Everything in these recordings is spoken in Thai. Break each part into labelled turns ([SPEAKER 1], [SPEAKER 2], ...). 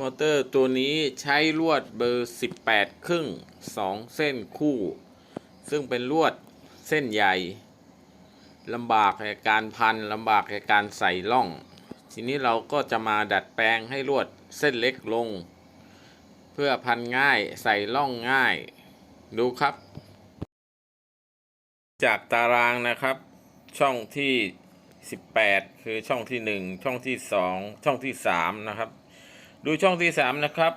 [SPEAKER 1] มอเตอร์ตัวนี้ใช้ลวดเบอร์ 18 ครึ่ง 2 เส้นคู่ ซึ่งเป็นลวดเส้นใหญ่ลำบากในการพันลำบากในการใส่ล่อง ทีนี้เราก็จะมาดัดแปลงให้ลวดเส้นเล็กลง เพื่อพันง่ายใส่ล่องง่าย ดูครับ จากตารางนะครับ ช่องที่ 18 คือช่องที่ 1 ช่องที่ 2 ช่องที่ 3 นะครับ ดูช่องที่3นะครับ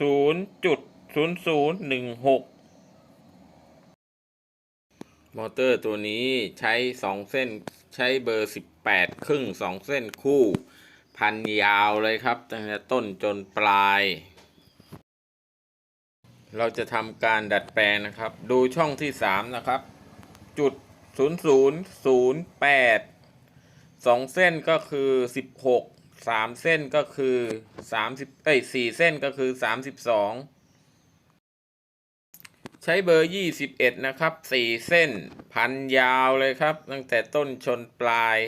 [SPEAKER 1] 0.0016มอเตอร์ตัวนี้ใช้2เส้นใช้เบอร์18ครึ่ง2เส้นคู่ พันยาวเลยครับตั้งแต่ต้นจนปลาย เราจะทำการดัดแปลงนะครับ ดูช่องที่3นะครับ จุด0008สองเส้นก็คือ16 สามเส้นก็คือ30เอ้ยสี่เส้นก็คือ32ใช้เบอร์21นะครับสี่เส้นพันยาวเลยครับ ตั้งแต่ต้นชนปลาย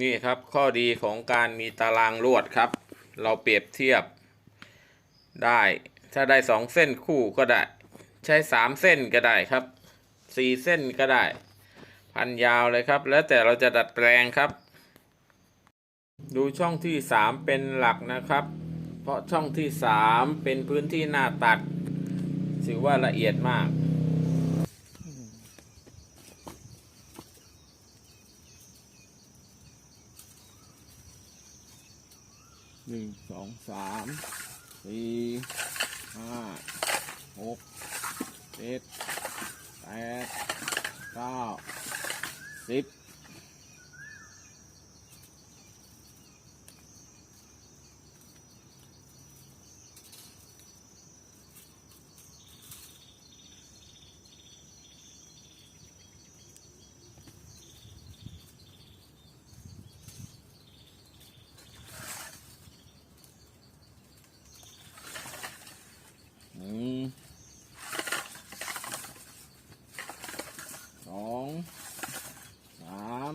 [SPEAKER 1] นี่ครับข้อดีของการมีตารางลวดครับ เราเปรียบเทียบได้ถ้าได้สองเส้นคู่ก็ได้ ใช้สามเส้นก็ได้ครับสี่เส้นก็ได้ พันยาวเลยครับ แล้วแต่เราจะดัดแปลงครับ ดูช่องที่สามเป็นหลักนะครับ เพราะช่องที่สามเป็นพื้นที่หน้าตัดถือว่าละเอียดมากหนึ่งสองสามสี่ห้าหกเจ็ดแปด สิบหนึ่งสองสาม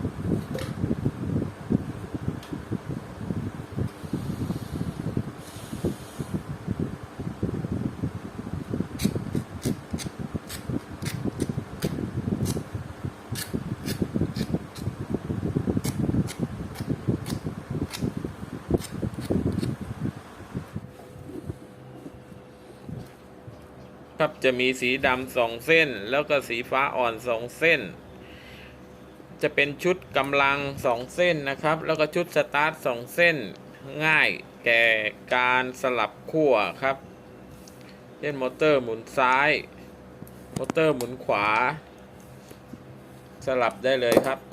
[SPEAKER 1] ครับจะมีสีดำสองเส้น แล้วก็สีฟ้าอ่อนสองเส้น จะเป็นชุดกำลังสองเส้นนะครับ แล้วก็ชุดสตาร์ทสองเส้นง่ายแก่การสลับขั้วครับเช่นมอเตอร์หมุนซ้าย มอเตอร์หมุนขวา สลับได้เลยครับ